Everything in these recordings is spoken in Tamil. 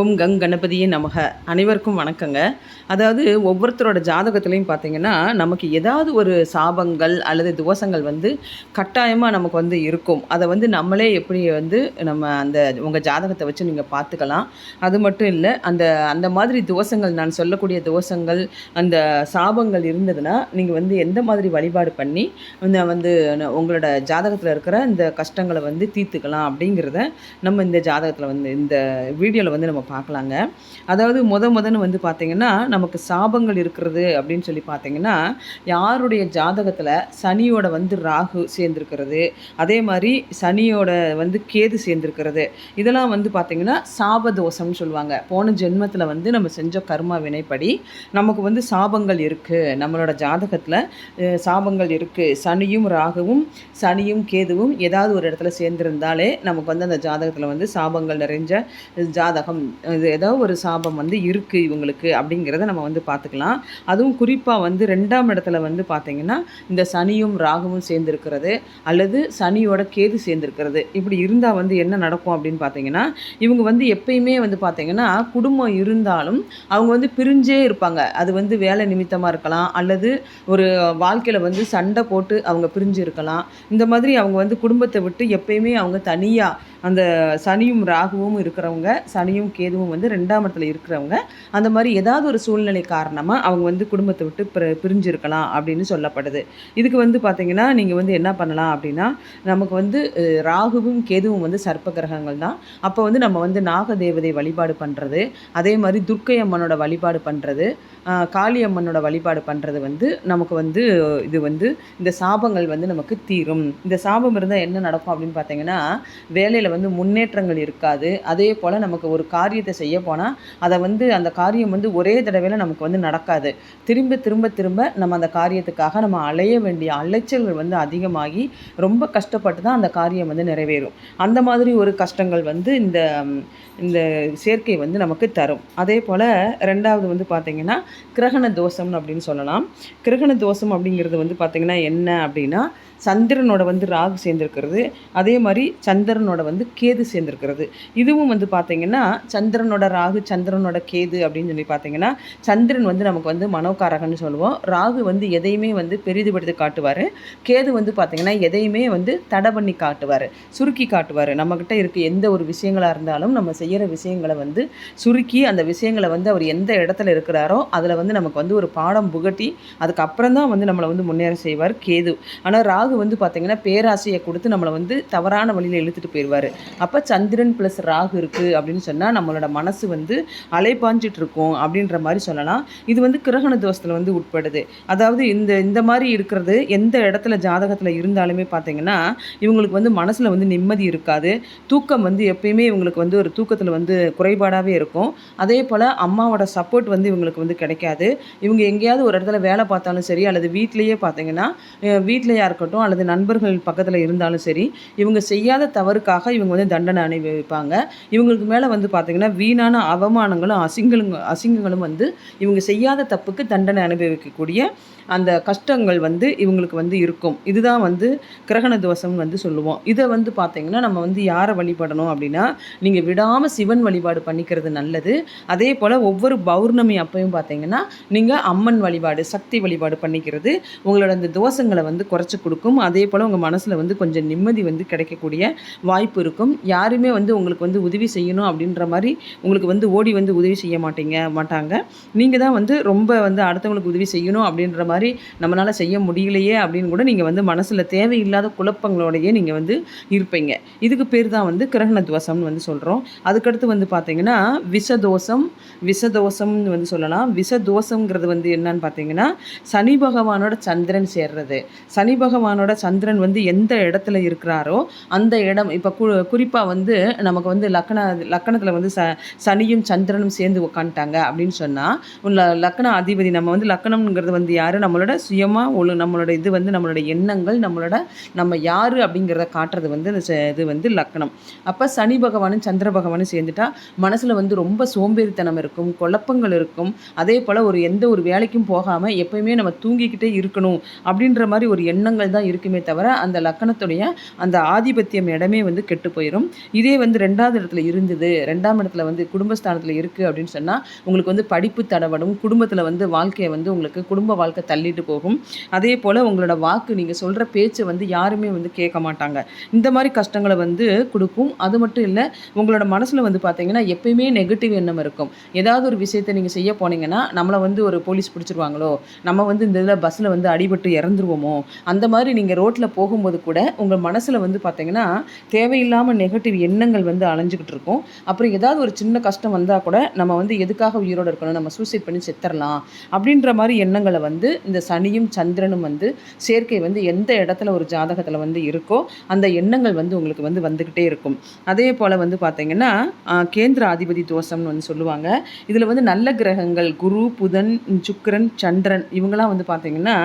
ஓம் கங் கணபதியே நமக. அனைவருக்கும் வணக்கங்க. அதாவது ஒவ்வொருத்தரோட ஜாதகத்துலேயும் பார்த்தீங்கன்னா நமக்கு ஏதாவது ஒரு சாபங்கள் அல்லது துவசங்கள் வந்து கட்டாயமாக நமக்கு வந்து இருக்கும். அதை வந்து நம்மளே எப்படி வந்து நம்ம அந்த உங்கள் ஜாதகத்தை வச்சு நீங்கள் பார்த்துக்கலாம் அது மட்டும் இல்லை அந்த அந்த மாதிரி துவசங்கள் நான் சொல்லக்கூடிய துவசங்கள் அந்த சாபங்கள் இருந்ததுன்னா நீங்கள் வந்து எந்த மாதிரி வழிபாடு பண்ணி இந்த வந்து உங்களோட ஜாதகத்தில் இருக்கிற இந்த கஷ்டங்களை வந்து தீர்த்துக்கலாம் அப்படிங்கிறத நம்ம இந்த ஜாதகத்தில் வந்து இந்த வீடியோவில் வந்து நம்ம பார்க்கலாங்க. அதாவது முத முதன்னு வந்து பார்த்திங்கன்னா நமக்கு சாபங்கள் இருக்கிறது அப்படின்னு சொல்லி பார்த்தீங்கன்னா யாருடைய ஜாதகத்தில் சனியோட வந்து ராகு சேர்ந்துருக்கிறது அதே மாதிரி சனியோட வந்து கேது சேர்ந்துருக்கிறது இதெல்லாம் வந்து பார்த்திங்கன்னா சாபதோஷம்னு சொல்லுவாங்க. போன ஜென்மத்தில் வந்து நம்ம செஞ்ச கர்மா வினைப்படி நமக்கு வந்து சாபங்கள் இருக்குது நம்மளோட ஜாதகத்தில் சாபங்கள் இருக்குது சனியும் ராகுவும் சனியும் கேதுவும் ஏதாவது ஒரு இடத்துல சேர்ந்திருந்தாலே நமக்கு வந்து அந்த ஜாதகத்தில் வந்து சாபங்கள் நிறைஞ்ச ஜாதகம் இது ஏதோ ஒரு சாபம் வந்து இருக்குது இவங்களுக்கு அப்படிங்கிறத நம்ம வந்து பார்த்துக்கலாம். அதுவும் குறிப்பாக வந்து ரெண்டாம் இடத்துல வந்து பார்த்திங்கன்னா இந்த சனியும் ராகுவும் சேர்ந்துருக்கிறது அல்லது சனியோட கேது சேர்ந்துருக்கிறது. இப்படி இருந்தால் வந்து என்ன நடக்கும் அப்படின்னு பார்த்தீங்கன்னா இவங்க வந்து எப்பயுமே வந்து பார்த்திங்கன்னா குடும்பம் இருந்தாலும் அவங்க வந்து பிரிஞ்சே இருப்பாங்க. அது வந்து வேலை நிமித்தமாக இருக்கலாம் அல்லது ஒரு வாழ்க்கையில் வந்து சண்டை போட்டு அவங்க பிரிஞ்சு இருக்கலாம். இந்த மாதிரி அவங்க வந்து குடும்பத்தை விட்டு எப்பயுமே அவங்க தனியாக அந்த சனியும் ராகுவும் இருக்கிறவங்க சனியும் கேதுவும் வந்து ரெண்டாம் இடத்துல இருக்கிறவங்க அந்த மாதிரி ஏதாவது ஒரு சூழ்நிலை காரணமாக அவங்க வந்து குடும்பத்தை விட்டு பிர பிரிஞ்சிருக்கலாம் அப்படின்னு சொல்லப்படுது. இதுக்கு வந்து பார்த்திங்கன்னா நீங்கள் வந்து என்ன பண்ணலாம் அப்படின்னா நமக்கு வந்து ராகுவும் கேதுவும் வந்து சர்ப்ப கிரகங்கள் தான். அப்போ வந்து நம்ம வந்து நாக தேவதை வழிபாடு பண்ணுறது அதே மாதிரி துர்க்கை அம்மனோட வழிபாடு பண்ணுறது காளி அம்மனோட வழிபாடு பண்ணுறது வந்து நமக்கு வந்து இது வந்து இந்த சாபங்கள் வந்து நமக்கு தீரும். இந்த சாபம் இருந்தால் என்ன நடக்கும் அப்படின்னு பார்த்தீங்கன்னா வேலையில் வந்து முன்னேற்றங்கள் இருக்காது. அதே போல் நமக்கு ஒரு காரியத்தை செய்ய போனால் அதை வந்து அந்த காரியம் வந்து ஒரே தடவையில் நமக்கு வந்து நடக்காது. திரும்ப திரும்ப திரும்ப நம்ம அந்த காரியத்துக்காக நம்ம அலைய வேண்டிய அலைச்சல்கள் வந்து அதிகமாகி ரொம்ப கஷ்டப்பட்டு தான் அந்த காரியம் வந்து நிறைவேறும். அந்த மாதிரி ஒரு கஷ்டங்கள் வந்து இந்த இந்த சேர்க்கை வந்து நமக்கு தரும். அதே போல் ரெண்டாவது வந்து பார்த்திங்கன்னா கிரகண தோஷம் அப்படின்னு சொல்லலாம். கிரகண தோஷம் அப்படிங்கிறது வந்து பார்த்திங்கன்னா என்ன அப்படின்னா சந்திரனோட வந்து ராகு சேர்ந்துருக்கிறது. அதே மாதிரி சந்திரனோட வந்து கேது சேர்ந்துருக்கிறது. இதுவும் வந்து பார்த்திங்கன்னா சந்திரனோட ராகு சந்திரனோட கேது அப்படின்னு சொல்லி பார்த்தீங்கன்னா சந்திரன் வந்து நமக்கு வந்து மனோகாரகன்னு சொல்லுவோம். ராகு வந்து எதையுமே வந்து பெரிதுபடுத்தி காட்டுவார். கேது வந்து பார்த்திங்கன்னா எதையுமே வந்து தடை பண்ணி காட்டுவார். சுருக்கி காட்டுவார். நம்மக்கிட்ட இருக்க எந்த ஒரு விஷயங்களாக இருந்தாலும் நம்ம செய்கிற விஷயங்களை வந்து சுருக்கி அந்த விஷயங்களை வந்து அவர் எந்த இடத்துல இருக்கிறாரோ அதில் வந்து நமக்கு வந்து ஒரு பாடம் புகட்டி அதுக்கப்புறம் தான் வந்து நம்மளை வந்து முன்னேற செய்வார் கேது. ஆனால் ராகு ராகு வந்து பார்த்திங்கன்னா பேராசையை கொடுத்து நம்மளை வந்து தவறான வழியில் இழுத்துட்டு போயிடுவார் அப்போ சந்திரன் ப்ளஸ் ராகு இருக்குது அப்படின்னு சொன்னால் நம்மளோட மனசு வந்து அலைப்பாஞ்சிட்டு இருக்கும் அப்படின்ற மாதிரி சொல்லலாம். இது வந்து கிரகண தோஷத்தில் வந்து உட்படுது. அதாவது இந்த இந்த மாதிரி இருக்கிறது எந்த இடத்துல ஜாதகத்தில் இருந்தாலுமே பார்த்தீங்கன்னா இவங்களுக்கு வந்து மனசில் வந்து நிம்மதி இருக்காது. தூக்கம் வந்து எப்பயுமே இவங்களுக்கு வந்து ஒரு தூக்கத்தில் வந்து குறைபாடாகவே இருக்கும். அதே போல் அம்மாவோட சப்போர்ட் வந்து இவங்களுக்கு வந்து கிடைக்காது. இவங்க எங்கேயாவது ஒரு இடத்துல வேலை பார்த்தாலும் சரி அல்லது வீட்லேயே பார்த்தீங்கன்னா வீட்லேயா இருக்கட்டும் அல்லது நண்பர்கள் பக்கத்தில் இருந்தாலும் சரி இவங்க செய்யாத தவறுக்காக இவங்க வந்து தண்டனை அனுபவிப்பாங்க இவங்களுக்கு மேலே வந்து பார்த்திங்கன்னா வீணான அவமானங்களும் அசிங்களும் அசிங்கங்களும் வந்து இவங்க செய்யாத தப்புக்கு தண்டனை அனுபவிக்கக்கூடிய அந்த கஷ்டங்கள் வந்து இவங்களுக்கு வந்து இருக்கும். இதுதான் வந்து கிரகண தோஷம் வந்து சொல்லுவோம். இதை வந்து பார்த்திங்கன்னா நம்ம வந்து யாரை வழிபடணும் அப்படின்னா நீங்கள் விடாமல் சிவன் வழிபாடு பண்ணிக்கிறது நல்லது. அதே போல் ஒவ்வொரு பௌர்ணமி அப்பையும் பார்த்தீங்கன்னா நீங்கள் அம்மன் வழிபாடு சக்தி வழிபாடு பண்ணிக்கிறது உங்களோட அந்த தோஷங்களை வந்து குறைச்சி கொடுக்கும். அதே போல் உங்கள் மனசில் வந்து கொஞ்சம் நிம்மதி வந்து கிடைக்கக்கூடிய வாய்ப்பு இருக்கும். யாருமே வந்து உங்களுக்கு வந்து உதவி செய்யணும் அப்படின்ற மாதிரி உங்களுக்கு வந்து ஓடி வந்து உதவி செய்ய மாட்டீங்க மாட்டாங்க. நீங்கள் தான் வந்து ரொம்ப வந்து அடுத்தவங்களுக்கு உதவி செய்யணும் அப்படின்ற மாதிரி மாதிரி நம்மளால் செய்ய முடியலையே அப்படின்னு கூட நீங்கள் வந்து மனசில் தேவையில்லாத குழப்பங்களோடையே நீங்கள் வந்து இருப்பீங்க. இதுக்கு பேர் தான் வந்து கிரகண துவசம்னு வந்து சொல்கிறோம் அதுக்கடுத்து வந்து பார்த்தீங்கன்னா விஷதோஷம் விஷதோஷம்னு வந்து சொல்லலாம். விஷதோஷங்கிறது வந்து என்னன்னு பார்த்தீங்கன்னா சனி பகவானோட சந்திரன் சேர்றது. சனி பகவானோட சந்திரன் வந்து எந்த இடத்துல இருக்கிறாரோ அந்த இடம் இப்போ கு குறிப்பாக வந்து நமக்கு வந்து லக்கண லக்கணத்தில் வந்து ச சனியும் சந்திரனும் சேர்ந்து உட்காந்துட்டாங்க அப்படின்னு சொன்னால் லக்கண அதிபதி நம்ம வந்து லக்கணம்ங்கிறது வந்து யார்? நம்மளோட சுயமாக ஒழு நம்மளோட இது வந்து நம்மளோட எண்ணங்கள் நம்மளோட நம்ம யார் அப்படிங்கிறத காட்டுறது வந்து அந்த ச- இது வந்து லக்கணம். அப்போ சனி பகவானும் சந்திர பகவானும் சேர்ந்துட்டா மனசில் வந்து ரொம்ப சோம்பேறித்தனம் இருக்கும் குழப்பங்கள் இருக்கும். அதே போல் ஒரு எந்த ஒரு வேலைக்கும் போகாமல் எப்பயுமே நம்ம தூங்கிக்கிட்டே இருக்கணும் அப்படின்ற மாதிரி ஒரு எண்ணங்கள் தான் இருக்குமே தவிர அந்த லக்கணத்துடைய அந்த ஆதிபத்தியம் இடமே வந்து கெட்டு போயிடும் இதே வந்து ரெண்டாவது இடத்துல இருந்தது ரெண்டாம் இடத்துல வந்து குடும்பஸ்தானத்தில் இருக்குது அப்படின்னு சொன்னால் உங்களுக்கு வந்து படிப்பு தடவடும் குடும்பத்தில் வந்து வாழ்க்கையை வந்து உங்களுக்கு குடும்ப வாழ்க்கை தள்ளிட்டு போகும். அதே போல் உங்களோட வாக்கு நீங்கள் சொல்கிற பேச்சை வந்து யாருமே வந்து கேட்க மாட்டாங்க. இந்த மாதிரி கஷ்டங்களை வந்து கொடுக்கும். அது மட்டும் இல்லை உங்களோட மனசில் வந்து பார்த்தீங்கன்னா எப்பயுமே நெகட்டிவ் எண்ணம் இருக்கும். ஏதாவது ஒரு விஷயத்தை நீங்கள் செய்ய போனீங்கன்னா நம்மளை வந்து ஒரு போலீஸ் பிடிச்சிருவாங்களோ? நம்ம வந்து இந்த இதில் பஸ்ஸில் வந்து அடிபட்டு இறந்துருவோமோ? அந்த மாதிரி நீங்கள் ரோட்டில் போகும்போது கூட உங்கள் மனசில் வந்து பார்த்தீங்கன்னா தேவையில்லாமல் நெகட்டிவ் எண்ணங்கள் வந்து அலைஞ்சிக்கிட்டு இருக்கும். அப்புறம் ஏதாவது ஒரு சின்ன கஷ்டம் வந்தால் கூட நம்ம வந்து எதுக்காக உயிரோடு இருக்கணும்? நம்ம சூசைட் பண்ணி செத்துடலாம் அப்படின்ற மாதிரி எண்ணங்களை வந்து இந்த சனியும் சந்திரனும் வந்து சேர்க்கை வந்து எந்த இடத்துல ஒரு ஜாதகத்தில் வந்து இருக்கோ அந்த எண்ணங்கள் வந்து உங்களுக்கு வந்து வந்துக்கிட்டே இருக்கும். அதே போல் வந்து பார்த்தீங்கன்னா கேந்திர அதிபதி தோஷம்னு வந்து சொல்லுவாங்க. இதில் வந்து நல்ல கிரகங்கள் குரு புதன் சுக்கரன் சந்திரன் இவங்கெல்லாம் வந்து பார்த்தீங்கன்னா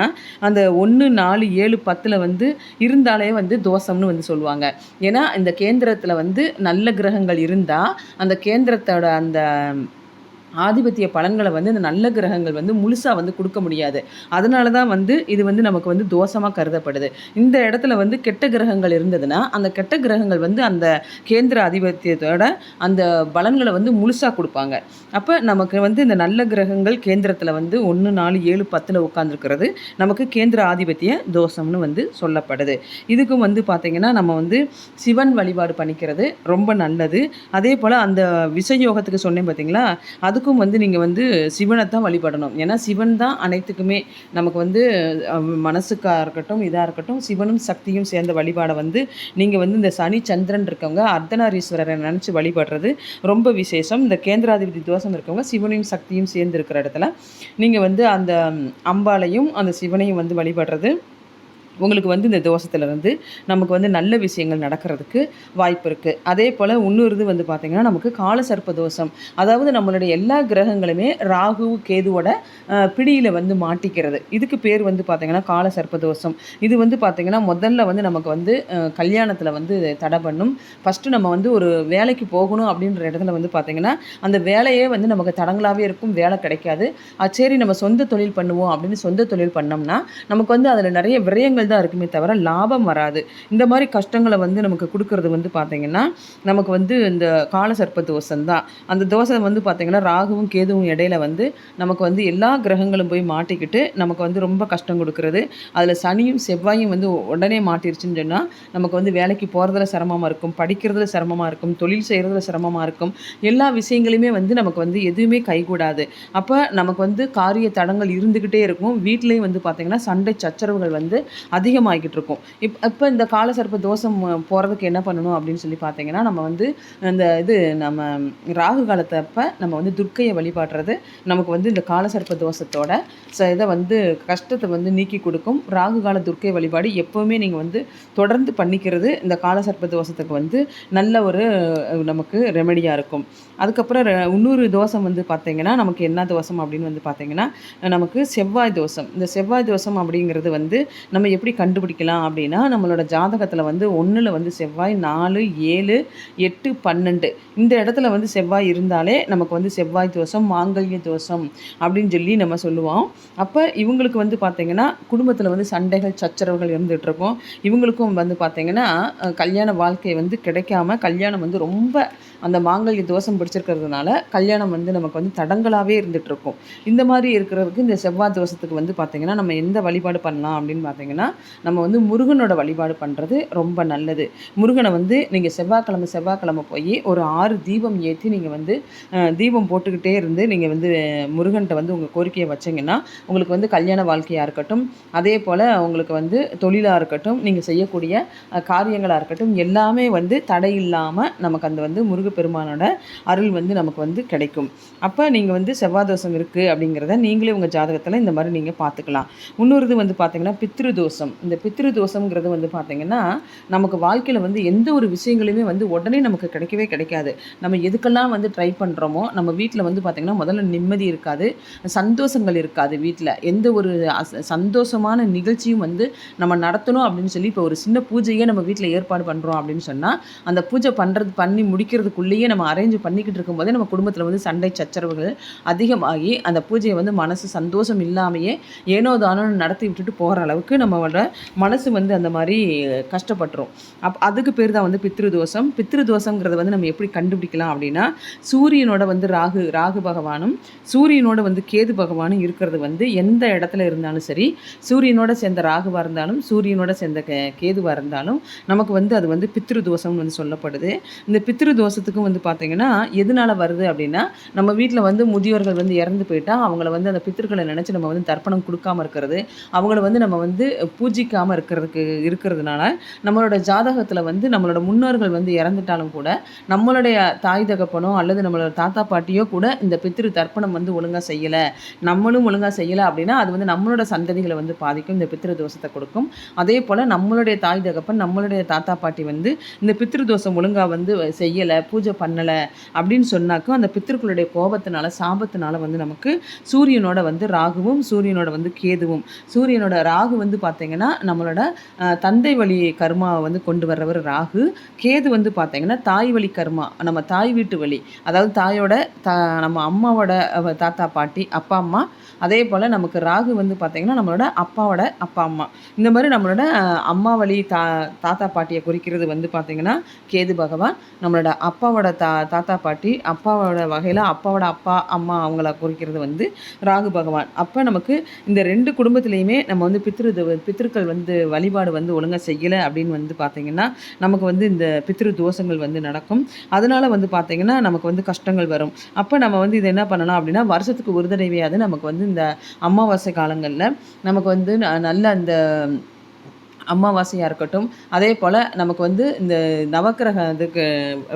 அந்த ஒன்று நாலு ஏழு பத்தில் வந்து இருந்தாலே வந்து தோஷம்னு வந்து சொல்லுவாங்க. ஏன்னா இந்த கேந்திரத்தில் வந்து நல்ல கிரகங்கள் இருந்தால் அந்த கேந்திரத்தோட அந்த ஆதிபத்திய பலன்களை வந்து இந்த நல்ல கிரகங்கள் வந்து முழுசாக வந்து கொடுக்க முடியாது. அதனால தான் வந்து இது வந்து நமக்கு வந்து தோஷமாக கருதப்படுது. இந்த இடத்துல வந்து கெட்ட கிரகங்கள் இருந்ததுன்னா அந்த கெட்ட கிரகங்கள் வந்து அந்த கேந்திர ஆதிபத்தியத்தோட அந்த பலன்களை வந்து முழுசாக கொடுப்பாங்க. அப்போ நமக்கு வந்து இந்த நல்ல கிரகங்கள் கேந்திரத்தில் வந்து ஒன்று நாலு ஏழு பத்தில் உட்காந்துருக்கிறது நமக்கு கேந்திர ஆதிபத்திய தோஷம்னு வந்து சொல்லப்படுது. இதுக்கும் வந்து பார்த்திங்கன்னா நம்ம வந்து சிவன் வழிபாடு பண்ணிக்கிறது ரொம்ப நல்லது. அதே போல் அந்த விஷயோகத்துக்கு சொன்னேன் பார்த்தீங்களா அது அதுக்கும் வந்து நீங்கள் வந்து சிவனை தான் வழிபடணும். ஏன்னா சிவன் தான் அனைத்துக்குமே நமக்கு வந்து மனசுக்காக இருக்கட்டும் இதாக இருக்கட்டும் சிவனும் சக்தியும் சேர்ந்த வழிபாடை வந்து நீங்கள் வந்து இந்த சனி சந்திரன் இருக்கவங்க அர்த்தநாரீஸ்வரரை நினச்சி வழிபடுறது ரொம்ப விசேஷம். இந்த கேந்திராதிபதி தோஷம் இருக்கவங்க சிவனையும் சக்தியும் சேர்ந்து இருக்கிற இடத்துல நீங்கள் வந்து அந்த அம்பாலையும் அம்பாளையும் அந்த சிவனையும் வந்து வழிபடுறது உங்களுக்கு வந்து இந்த தோஷத்துலேருந்து நமக்கு வந்து நல்ல விஷயங்கள் நடக்கிறதுக்கு வாய்ப்பு இருக்குது அதே போல் இன்னொரு இது வந்து பார்த்திங்கன்னா நமக்கு காலசர்ப்ப தோஷம். அதாவது நம்மளுடைய எல்லா கிரகங்களுமே ராகு கேதுவோட பிடியில் வந்து மாட்டிக்கிறது. இதுக்கு பேர் வந்து பார்த்திங்கன்னா காலசர்ப்ப தோஷம். இது வந்து பார்த்திங்கன்னா முதல்ல வந்து நமக்கு வந்து கல்யாணத்தில் வந்து தடை பண்ணும். ஃபஸ்ட்டு நம்ம வந்து ஒரு வேலைக்கு போகணும் அப்படின்ற இடத்துல வந்து பார்த்திங்கன்னா அந்த வேலையே வந்து நமக்கு தடங்களாகவே இருக்கும் வேலை கிடைக்காது. சரி நம்ம சொந்த தொழில் பண்ணுவோம் அப்படின்னு சொந்த தொழில் பண்ணோம்னா நமக்கு வந்து அதில் நிறைய விரயங்கள் தான் இருக்குமே தவிர லாபம் வராது. இந்த மாதிரி கஷ்டங்களை வந்து நமக்கு கொடுக்கறது வந்து பார்த்திங்கன்னா நமக்கு வந்து இந்த காலசர்ப்ப தோஷம் தான். அந்த தோசை வந்து பார்த்திங்கன்னா ராகுவும் கேதுவும் இடையில வந்து நமக்கு வந்து எல்லா கிரகங்களும் போய் மாட்டிக்கிட்டு நமக்கு வந்து ரொம்ப கஷ்டம் கொடுக்கறது. அதில் சனியும் செவ்வாயும் வந்து உடனே மாட்டிருச்சுன்னு சொன்னால் நமக்கு வந்து வேலைக்கு போகிறதுல சிரமமாக இருக்கும் படிக்கிறதுல சிரமமாக இருக்கும் தொழில் செய்கிறதுல சிரமமாக இருக்கும். எல்லா விஷயங்களையுமே வந்து நமக்கு வந்து எதுவுமே கைகூடாது. அப்போ நமக்கு வந்து காரிய தடங்கள் இருந்துக்கிட்டே இருக்கும். வீட்லேயும் வந்து பார்த்திங்கன்னா சண்டை சச்சரவுகள் வந்து அதிகமாகிக்கிட்டு இருக்கும். இப் இப்போ இந்த காலசர்ப்ப தோஷம் போகிறதுக்கு என்ன பண்ணணும் அப்படின்னு சொல்லி பார்த்தீங்கன்னா நம்ம வந்து இந்த இது நம்ம ராகு காலத்தை அப்போ நம்ம வந்து துர்க்கையை வழிபாடுறது நமக்கு வந்து இந்த காலசர்ப்ப தோஷத்தோட ச இதை வந்து கஷ்டத்தை வந்து நீக்கி கொடுக்கும். ராகு கால துர்க்கை வழிபாடு எப்போவுமே நீங்கள் வந்து தொடர்ந்து பண்ணிக்கிறது இந்த காலசர்ப்ப தோஷத்துக்கு வந்து நல்ல ஒரு நமக்கு ரெமெடியாக இருக்கும். அதுக்கப்புறம் இன்னொரு தோஷம் வந்து பார்த்தீங்கன்னா நமக்கு என்ன தோஷம் அப்படின்னு வந்து பார்த்தீங்கன்னா நமக்கு செவ்வாய் தோஷம். இந்த செவ்வாய் தோஷம் அப்படிங்கிறது வந்து நம்ம எப்படி கண்டுபிடிக்கலாம் அப்படின்னா நம்மளோட ஜாதகத்தில் வந்து ஒன்றில் வந்து செவ்வாய் நாலு ஏழு எட்டு பன்னெண்டு. இந்த இடத்துல வந்து செவ்வாய் இருந்தாலே நமக்கு வந்து செவ்வாய் தோஷம் மாங்கல்ய தோஷம் அப்படின்னு சொல்லி நம்ம சொல்லுவோம். அப்போ இவங்களுக்கு வந்து பார்த்திங்கன்னா குடும்பத்தில் வந்து சண்டைகள் சச்சரவுகள் இருந்துகிட்டு இருக்கும். இவங்களுக்கும் வந்து பார்த்திங்கன்னா கல்யாண வாழ்க்கை வந்து கிடைக்காம கல்யாணம் வந்து ரொம்ப அந்த மாங்கல்ய தோஷம் பிடிச்சிருக்கிறதுனால கல்யாணம் வந்து நமக்கு வந்து தடங்களாகவே இருந்துட்டு இருக்கும். இந்த மாதிரி இருக்கிறதுக்கு இந்த செவ்வாய் தோஷத்துக்கு வந்து பார்த்திங்கன்னா நம்ம எந்த வழிபாடு பண்ணலாம் அப்படின்னு பார்த்தீங்கன்னா நம்ம வந்து முருகனோட வழிபாடு பண்ணுறது ரொம்ப நல்லது. முருகனை வந்து நீங்கள் செவ்வாய்க்கிழமை செவ்வாய்க்கிழமை போய் ஒரு ஆறு தீபம் ஏற்றி நீங்கள் வந்து தீபம் போட்டுக்கிட்டே இருந்து நீங்கள் வந்து முருகன்கிட்ட வந்து உங்கள் கோரிக்கையை வச்சிங்கன்னா உங்களுக்கு வந்து கல்யாண வாழ்க்கையாக இருக்கட்டும் அதே போல் உங்களுக்கு வந்து தொழிலாக இருக்கட்டும் நீங்கள் செய்யக்கூடிய காரியங்களாக இருக்கட்டும் எல்லாமே வந்து தடை இல்லாமல் நமக்கு அந்த வந்து முருகப்பெருமானோட அருள் வந்து நமக்கு வந்து கிடைக்கும். அப்போ நீங்கள் வந்து செவ்வாய் தோஷம் இருக்குது அப்படிங்கிறத நீங்களே உங்கள் ஜாதகத்தில் இந்த மாதிரி நீங்கள் பார்த்துக்கலாம் இன்னொருது வந்து பார்த்தீங்கன்னா பித்ரு தோஷம். இந்த பித்ரு தோஷங்கிறது வந்து பார்த்தீங்கன்னா நமக்கு வாழ்க்கையில் வந்து எந்த ஒரு விஷயங்களுமே வந்து உடனே நமக்கு கிடைக்கவே கிடைக்காது. நம்ம எதுக்கெல்லாம் வந்து ட்ரை பண்ணுறோமோ நம்ம வீட்டில் வந்து பார்த்திங்கன்னா முதல்ல நிம்மதி இருக்காது சந்தோஷங்கள் இருக்காது வீட்டில் எந்த ஒரு சந்தோஷமான நிகழ்ச்சியும் வந்து நம்ம நடத்தணும் அப்படின்னு சொல்லி இப்போ ஒரு சின்ன பூஜையே நம்ம வீட்டில் ஏற்பாடு பண்ணுறோம் அப்படின்னு சொன்னால் அந்த பூஜை பண்ணுறது பண்ணி முடிக்கிறதுக்குள்ளேயே நம்ம அரேஞ்ச் பண்ணிக்கிட்டு இருக்கும்போதே நம்ம குடும்பத்தில் வந்து சண்டை சச்சரவுகள் அதிகமாகி அந்த பூஜையை வந்து மனசு சந்தோஷம் இல்லாமையே ஏனோ தானோ நடத்தி விட்டுட்டு போகிற அளவுக்கு நம்ம நம்மளோட மனசு வந்து அந்த மாதிரி கஷ்டப்பட்டுரும். அப் அதுக்கு பேர் தான் வந்து பித்ரு தோஷம் பித்ரு தோஷங்கிறத வந்து நம்ம எப்படி கண்டுபிடிக்கலாம் அப்படின்னா சூரியனோட வந்து ராகு ராகு பகவானும் சூரியனோட வந்து கேது பகவானும் இருக்கிறது வந்து எந்த இடத்துல இருந்தாலும் சரி சூரியனோட சேர்ந்த ராகுவாக இருந்தாலும் சூரியனோட சேர்ந்த கே கேதுவாக இருந்தாலும் நமக்கு வந்து அது வந்து பித்ரு தோஷம்னு வந்து சொல்லப்படுது. இந்த பித்ரு தோஷத்துக்கும் வந்து பார்த்திங்கன்னா எதனால வருது அப்படின்னா நம்ம வீட்டில் வந்து முதியோர்கள் வந்து இறந்து போயிட்டால் அவங்கள வந்து அந்த பித்திருக்களை நினச்சி நம்ம வந்து தர்ப்பணம் கொடுக்காம இருக்கிறது அவங்கள வந்து நம்ம வந்து பூஜிக்காமல் இருக்கிறதுக்கு இருக்கிறதுனால நம்மளோட ஜாதகத்தில் வந்து நம்மளோட முன்னோர்கள் வந்து இறந்துட்டாலும் கூட நம்மளுடைய தாய் தகப்பனோ அல்லது நம்மளோட தாத்தா பாட்டியோ கூட இந்த பித்திரு தர்ப்பணம் வந்து ஒழுங்காக செய்யலை நம்மளும் ஒழுங்காக செய்யலை அப்படின்னா அது வந்து நம்மளோட சந்ததிகளை வந்து பாதிக்கும் இந்த பித்திரு தோஷத்தை கொடுக்கும். அதே போல் நம்மளுடைய தாய் தகப்பன் நம்மளுடைய தாத்தா பாட்டி வந்து இந்த பித்திரு தோஷம் ஒழுங்காக வந்து செய்யலை பூஜை பண்ணலை அப்படின்னு சொன்னாக்கும் அந்த பித்திருக்களுடைய கோபத்தினால சாபத்தினால வந்து நமக்கு சூரியனோட வந்து ராகுவும் சூரியனோட வந்து கேதுவும் சூரியனோட ராகு வந்து பார்த்தீங்கன்னா பார்த்தீங்கன்னா நம்மளோட தந்தை வழி கர்மாவை வந்து கொண்டு வர்றவர் ராகு. கேது வந்து பார்த்தீங்கன்னா தாய் வழி கர்மா நம்ம தாய் வீட்டு வழி. அதாவது தாயோட தா நம்ம அம்மாவோட தாத்தா பாட்டி அப்பா அம்மா. அதே போல் நமக்கு ராகு வந்து பார்த்திங்கன்னா நம்மளோட அப்பாவோட அப்பா அம்மா. இந்த மாதிரி நம்மளோட அம்மா வழி தா தாத்தா பாட்டியை குறிக்கிறது வந்து பார்த்திங்கன்னா கேது பகவான் நம்மளோட அப்பாவோட தா தாத்தா பாட்டி அப்பாவோட வகையில் அப்பாவோட அப்பா அம்மா அவங்கள குறிக்கிறது வந்து ராகு பகவான். அப்போ நமக்கு இந்த ரெண்டு குடும்பத்துலேயுமே நம்ம வந்து பித்ரு தோ- பித்திருக்கள் வந்து வழிபாடு வந்து ஒழுங்காக செய்யலை அப்படின்னு வந்து பார்த்திங்கன்னா நமக்கு வந்து இந்த பித்ரு தோஷங்கள் வந்து நடக்கும். அதனால் வந்து பார்த்திங்கன்னா நமக்கு வந்து கஷ்டங்கள் வரும். அப்போ நம்ம வந்து இது என்ன பண்ணலாம் அப்படின்னா வருஷத்துக்கு ஒரு தடவையாவது நமக்கு வந்து இந்த அமாவாசை காலங்களில் நமக்கு வந்து ந- நல்ல அந்த அமாவாசையாக இருக்கட்டும் அதே போல் நமக்கு வந்து இந்த நவக்கிரக இதுக்கு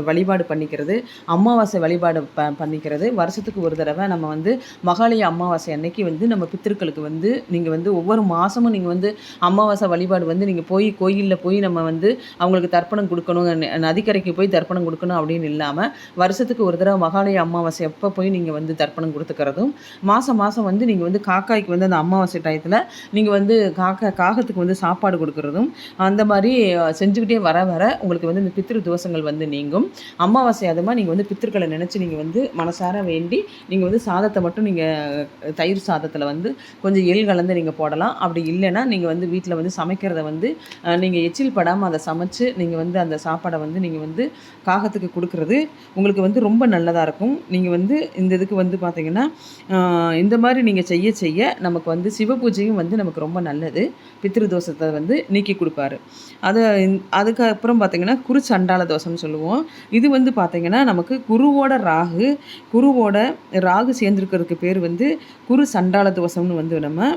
வழிபாடு பண்ணிக்கிறது அமாவாசை வழிபாடு ப பண்ணிக்கிறது. வருஷத்துக்கு ஒரு தடவை நம்ம வந்து மகாலய அமாவாசை அன்னைக்கு வந்து நம்ம பித்திருக்களுக்கு வந்து நீங்கள் வந்து ஒவ்வொரு மாதமும் நீங்கள் வந்து அமாவாசை வழிபாடு வந்து நீங்கள் போய் கோயிலில் போய் நம்ம வந்து அவங்களுக்கு தர்ப்பணம் கொடுக்கணும் நதிக்கரைக்கு போய் தர்ப்பணம் கொடுக்கணும் அப்படின்னு இல்லாமல் வருஷத்துக்கு ஒரு தடவை மகாலய அமாவாசை எப்போ போய் நீங்கள் வந்து தர்ப்பணம் கொடுத்துக்கிறதும் மாதம் மாதம் வந்து நீங்கள் வந்து காக்காய்க்கு வந்து அந்த அமாவாசை டயத்தில் நீங்கள் வந்து காக்கா காகத்துக்கு வந்து சாப்பாடு கொடுக்குறதும் அந்த மாதிரி செஞ்சுக்கிட்டே வர வர உங்களுக்கு வந்து இந்த பித்திரு தோஷங்கள் வந்து நீங்கும். அமாவாசை அதுமா நீங்கள் வந்து பித்திருக்களை நினச்சி நீங்கள் வந்து மனசார வேண்டி நீங்கள் வந்து சாதத்தை மட்டும் நீங்கள் தயிர் சாதத்தில் வந்து கொஞ்சம் எள் கலந்து நீங்கள் போடலாம். அப்படி இல்லைன்னா நீங்கள் வந்து வீட்டில் வந்து சமைக்கிறத வந்து நீங்கள் எச்சில் படாமல் அதை சமைச்சு நீங்கள் வந்து அந்த சாப்பாடை வந்து நீங்கள் வந்து காகத்துக்கு கொடுக்குறது உங்களுக்கு வந்து ரொம்ப நல்லதாக இருக்கும். நீங்கள் வந்து இந்த இதுக்கு வந்து பார்த்தீங்கன்னா இந்த மாதிரி நீங்கள் செய்ய செய்ய நமக்கு வந்து சிவ பூஜையும் வந்து நமக்கு ரொம்ப நல்லது. பித்ரு தோஷத்தை வந்து நீக்கி கொடுப்பாரு. அது அதுக்கப்புறம் பார்த்திங்கன்னா குரு சண்டால தோஷம்னு சொல்லுவோம். இது வந்து பார்த்திங்கன்னா நமக்கு குருவோட ராகு குருவோட ராகு சேர்ந்துருக்கிறதுக்கு பேர் வந்து குரு சண்டால தோஷம்னு வந்து நம்ம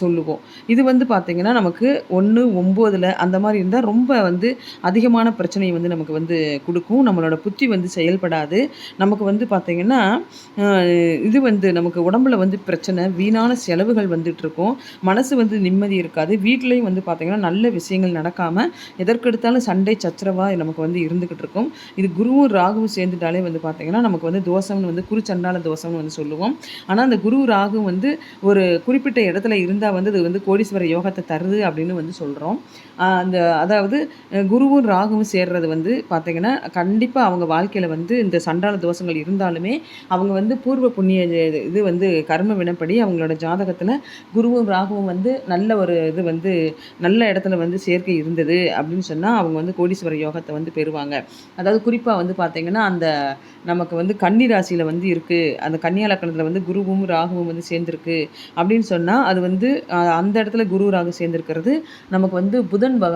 சொல்லுவோம். இது வந்து பார்த்திங்கன்னா நமக்கு ஒன்று ஒம்போதில் அந்த மாதிரி இருந்தால் ரொம்ப வந்து அதிகமான பிரச்சனையை வந்து நமக்கு வந்து கொடுக்கும். நம்மளோட புத்தி வந்து செயல்படாது. நமக்கு வந்து பார்த்திங்கன்னா இது வந்து நமக்கு உடம்புல வந்து பிரச்சனை வீணான செலவுகள் வந்துட்டுருக்கும் மனசு வந்து நிம்மதி இருக்காது. வீட்லேயும் வந்து பார்த்திங்கன்னா நல்ல விஷயங்கள் நடக்காமல் எதற்கெடுத்தாலும் சண்டை சச்சரவாக நமக்கு வந்து இருந்துக்கிட்டு இருக்கும். இது குருவும் ராகுவும் சேர்ந்துட்டாலே வந்து பார்த்திங்கன்னா நமக்கு வந்து தோசம்னு வந்து குரு சண்டால தோஷம்னு வந்து சொல்லுவோம். ஆனால் அந்த குரு ராகு வந்து ஒரு குறிப்பிட்ட இடத்துல இருந்து இருந்தால் வந்து அது வந்து கோடீஸ்வர யோகத்தை தருது அப்படின்னு வந்து சொல்கிறோம் அந்த அதாவது குருவும் ராகுவும் சேர்றது வந்து பார்த்திங்கன்னா கண்டிப்பாக அவங்க வாழ்க்கையில் வந்து இந்த சண்டால தோஷங்கள் இருந்தாலுமே அவங்க வந்து பூர்வ புண்ணிய இது- இது வந்து கர்ம வினப்படி அவங்களோட ஜாதகத்தில் குருவும் ராகுவும் வந்து நல்ல ஒரு இது வந்து நல்ல இடத்துல வந்து சேர்க்கை இருந்தது அப்படின்னு சொன்னால் அவங்க வந்து கோடீஸ்வர யோகத்தை வந்து பெறுவாங்க. அதாவது குறிப்பாக வந்து பார்த்திங்கன்னா அந்த நமக்கு வந்து கன்னி ராசியில் வந்து இருக்குது அந்த கன்னியா லக்கணத்தில் வந்து குருவும் ராகுவும் வந்து சேர்ந்துருக்கு அப்படின்னு சொன்னால் அது வந்து வந்து அந்த இடத்துல குரு ராகு சேர்ந்துருக்கிறது நமக்கு வந்து புதன் பக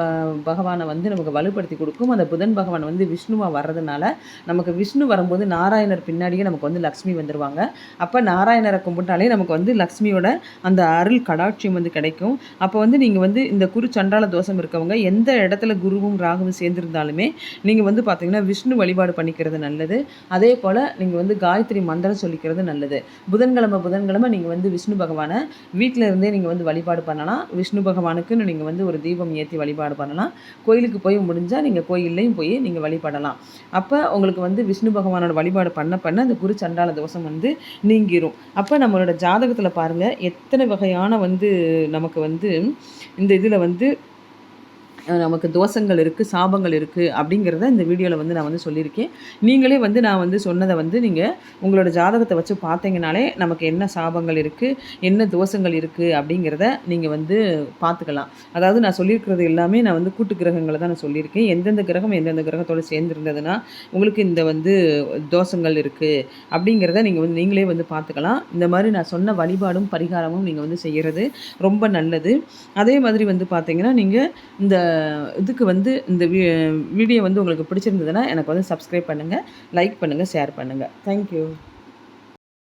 பகவானை வந்து நமக்கு வலுப்படுத்தி கொடுக்கும். அந்த புதன் பகவான் வந்து விஷ்ணுவாக வர்றதுனால நமக்கு விஷ்ணு வரும்போது நாராயணர் பின்னாடியே நமக்கு வந்து லக்ஷ்மி வந்துடுவாங்க அப்போ நாராயணரை கும்பிட்டாலே நமக்கு வந்து லக்ஷ்மியோட அந்த அருள் கடாட்சியம் வந்து கிடைக்கும். அப்போ வந்து நீங்கள் வந்து இந்த குரு சண்டால தோஷம் இருக்கவங்க எந்த இடத்துல குருவும் ராகுவும் சேர்ந்திருந்தாலுமே நீங்கள் வந்து பார்த்தீங்கன்னா விஷ்ணு வழிபாடு பண்ணிக்கிறது நல்லது. அதே போல் நீங்கள் வந்து காயத்ரி மந்திரம் சொல்லிக்கிறது நல்லது. புதன்கிழமை புதன்கிழமை நீங்கள் வந்து விஷ்ணு பகவானை வீட்டில் இருந்தே நீங்கள் நீங்கள் வந்து வழிபாடு பண்ணலாம். விஷ்ணு பகவானுக்குன்னு நீங்கள் வந்து ஒரு தீபம் ஏற்றி வழிபாடு பண்ணலாம். கோயிலுக்கு போய் முடிஞ்சால் நீங்கள் கோயில்லையும் போய் நீங்கள் வழிபடலாம். அப்போ உங்களுக்கு வந்து விஷ்ணு பகவானோட வழிபாடு பண்ண பண்ண அந்த குரு சண்டால தோஷம் வந்து நீங்கிரும். அப்போ நம்மளோட ஜாதகத்தில் பாருங்கள் எத்தனை வகையான வந்து நமக்கு வந்து இந்த இதில் வந்து நமக்கு தோஷங்கள் இருக்குது சாபங்கள் இருக்குது அப்படிங்கிறத இந்த வீடியோவில் வந்து நான் வந்து சொல்லியிருக்கேன். நீங்களே வந்து நான் வந்து சொன்னதை வந்து நீங்கள் உங்களோட ஜாதகத்தை வச்சு பார்த்தீங்கனாலே நமக்கு என்ன சாபங்கள் இருக்குது என்ன தோஷங்கள் இருக்குது அப்படிங்கிறத நீங்கள் வந்து பார்த்துக்கலாம். அதாவது நான் சொல்லியிருக்கிறது எல்லாமே நான் வந்து கூட்டு கிரகங்களை தான் நான் சொல்லியிருக்கேன். எந்தெந்த கிரகம் எந்தெந்த கிரகத்தோடு சேர்ந்துருந்ததுன்னா உங்களுக்கு இந்த வந்து தோஷங்கள் இருக்குது அப்படிங்கிறத நீங்கள் வந்து நீங்களே வந்து பார்த்துக்கலாம். இந்த மாதிரி நான் சொன்ன வழிபாடும் பரிகாரமும் நீங்கள் வந்து செய்கிறது ரொம்ப நல்லது. அதே மாதிரி வந்து பார்த்தீங்கன்னா நீங்கள் இந்த இதுக்கு வந்து இந்த வீடியோ வந்து உங்களுக்கு பிடிச்சிருந்ததுன்னா எனக்கு வந்து சப்ஸ்கிரைப் பண்ணுங்கள் லைக் பண்ணுங்கள் ஷேர் பண்ணுங்கள் தேங்க்யூ